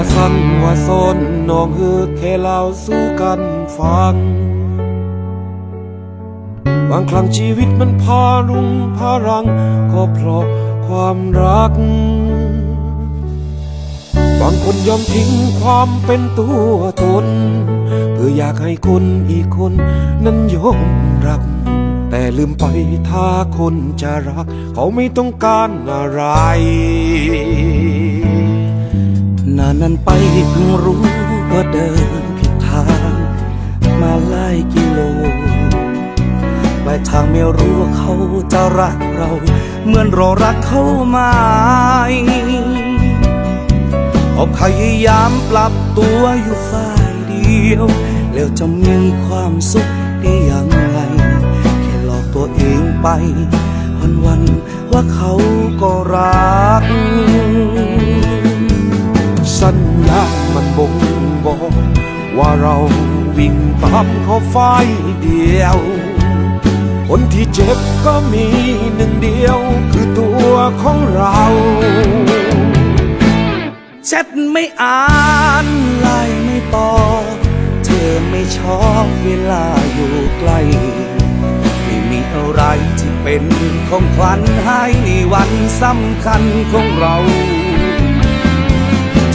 ว่าสั่งว่าสนน้องฮือแค่เล่าสู้กันฟัง บางครั้งชีวิตมันพารุงพารัง ก็เพราะความรัก บางคนยอมทิ้งความเป็นตัวตน เพื่ออยากให้คนอีกคนนั้นยอมรับแต่ลืมไปถ้าคนจะรัก เขาไม่ต้องการอะไร นั้นไปเพิ่งรู้ว่าเดินผิดทาง มาหลายกิโลปลายทางไม่รู้ว่าเขาจะรักเรา เหมือนรอรักเขามาพบพยายามปรับตัวอยู่ฝ่ายเดียว แล้วจะมีความสุขได้อย่างไรแค่หลอกตัวเองไปวันวันว่าเขาก็รัก วิ่งตามเขาฝ่ายเดียว คนที่เจ็บก็มีหนึ่งเดียวคือตัวของเราแชทไม่อ่านไลน์ไม่ตอบเธอไม่ชอบเวลาอยู่ใกล้ไม่มีอะไรที่เป็นของขวัญให้ในวันสำคัญของเรา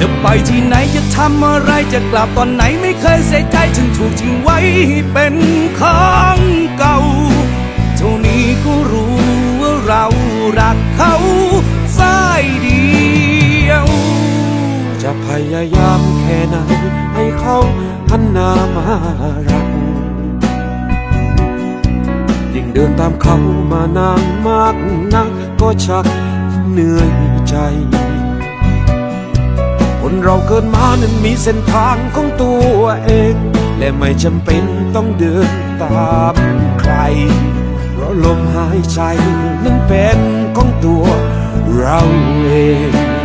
จะไปที่ไหนจะทำอะไรจะกลับตอนไหนไม่เคยใส่ใจฉันถูกทิ้งไว้เป็นของเก่า เท่านี้ก็รู้ว่าเรารักเขาฝ่ายเดียว จะพยายามแค่ไหนให้เขาหันหน้ามารัก ยิ่งเดินตามเขามานานมากนักก็ชักเหนื่อยใจ คนเราเกิดมานั้นมีเส้นทางของตัวเอง และไม่จำเป็นต้องเดินตามใคร เพราะลมหายใจนั้นเป็นของตัวเราเอง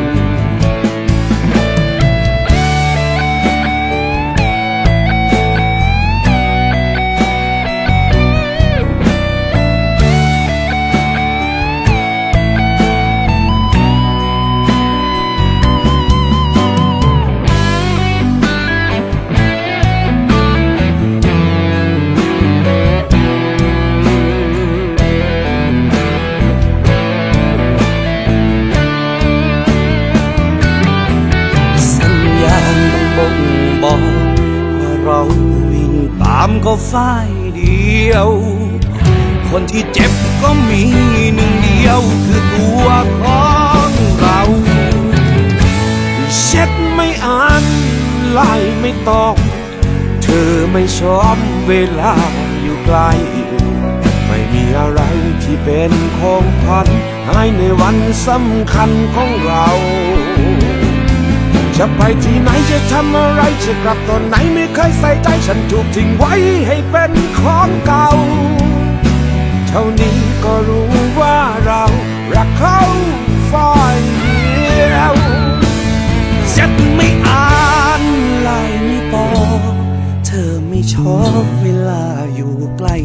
ตามเขาฝ่ายเดียว คนที่เจ็บก็มีหนึ่งเดียวคือตัวของเรา เช็ดไม่อ่านไลน์ไม่ตอบเธอไม่ชอบเวลาอยู่ไกล ไม่มีอะไรที่เป็นของขวัญให้ในวันสำคัญของเรา จะไปที่ไหนจะทำอะไรจะกลับตอนไหนไม่เคยใส่ใจฉันถูกทิ้งไว้ให้เป็นของเก่า เท่านี้ก็รู้ว่าเรารักเขาฝ่ายเดียวเจ็ดไม่อ่านลน์ไม่ตอเธอไม่ชอบเวลาอยู่ใกล้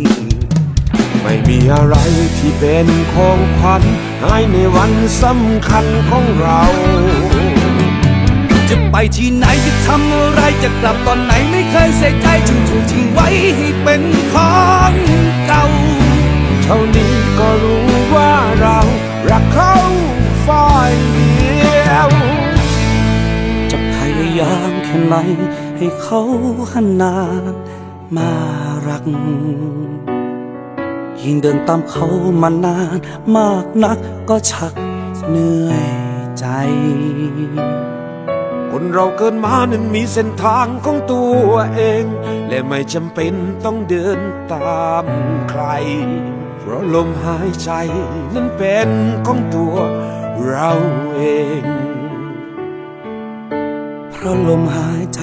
ไม่มีอะไรที่เป็นของขวัญให้ในวันสำคัญของเรา จะไปที่ไหนจะทำอะไรจะกลับตอนไหนไม่เคยใส่ใจฉันถูกทิ้งไว้ให้เป็นของเก่า เท่านี้ก็รู้ว่าเรารักเขาฝ่ายเดียว จะพยายามแค่ไหนให้เขาหันหน้ามารัก ยิ่งเดินตามเขามานานมากนักก็ชักเหนื่อยใจ คนเราเกินมานั้นมีเส้นทางของตัวเอง และไม่จำเป็นต้องเดินตามใคร เพราะลมหายใจนั้นเป็นของตัวเราเอง เพราะลมหายใจ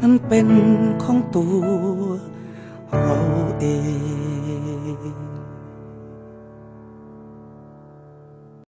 นั้นเป็นของตัวเราเอง